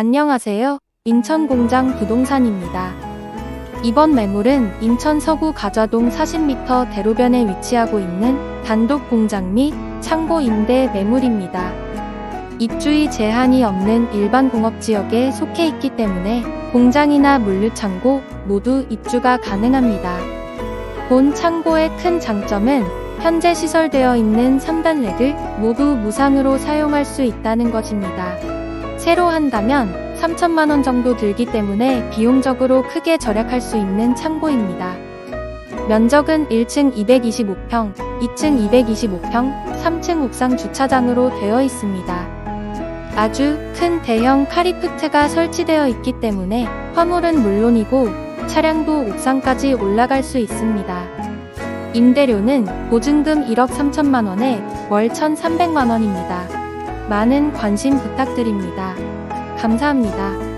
안녕하세요. 인천공장 부동산입니다. 이번 매물은 인천 서구 가좌동 40m 대로변에 위치하고 있는 단독 공장 및 창고 임대 매물입니다. 입주의 제한이 없는 일반 공업지역에 속해 있기 때문에 공장이나 물류창고 모두 입주가 가능합니다. 본 창고의 큰 장점은 현재 시설되어 있는 3단 렉을 모두 무상으로 사용할 수 있다는 것입니다. 새로 한다면 3천만 원 정도 들기 때문에 비용적으로 크게 절약할 수 있는 창고입니다. 면적은 1층 225평, 2층 225평, 3층 옥상 주차장으로 되어 있습니다. 아주 큰 대형 카리프트가 설치되어 있기 때문에 화물은 물론이고 차량도 옥상까지 올라갈 수 있습니다. 임대료는 보증금 1억 3천만 원에 월 1,300만 원입니다. 많은 관심 부탁드립니다. 감사합니다.